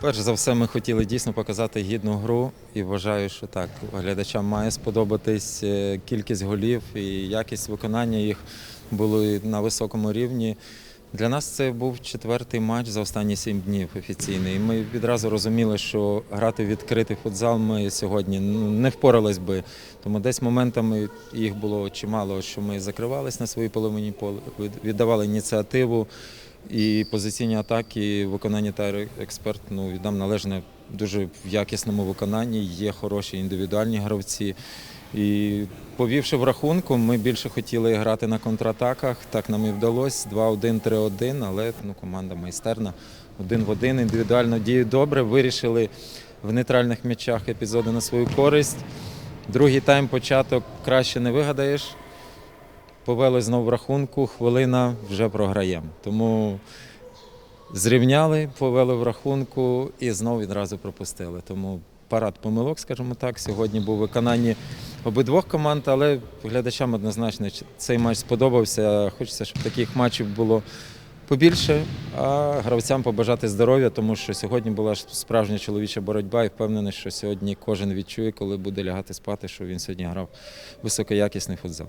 Перш за все, ми хотіли дійсно показати гідну гру і вважаю, що так глядачам має сподобатись е, кількість голів і якість виконання їх були на високому рівні. Для нас це був четвертий матч за останні сім днів офіційний. Ми відразу розуміли, що грати в відкритий футзал ми сьогодні ну, не впорались би. Тому десь моментами їх було чимало, що ми закривались на своїй половині поля, віддавали ініціативу. І позиційні атаки, виконання та експерт ну, віддам належне дуже в якісному виконанні. Є хороші індивідуальні гравці. І повівши в рахунку, ми більше хотіли грати на контратаках. Так нам і вдалося. 2-1, 3-1, але ну, команда майстерна. Один в один, індивідуально діють добре. Вирішили в нейтральних м'ячах епізоди на свою користь. Другий тайм початок краще не вигадаєш. Повели знову в рахунку, хвилина вже програємо. Тому зрівняли, повели в рахунку і знову відразу пропустили. Тому парад помилок, скажімо так. Сьогодні був виконанні обидвох команд, але глядачам однозначно цей матч сподобався. Хочеться, щоб таких матчів було побільше, а гравцям побажати здоров'я, тому що сьогодні була справжня чоловіча боротьба і впевнений, що сьогодні кожен відчує, коли буде лягати спати, що він сьогодні грав високоякісний футзал.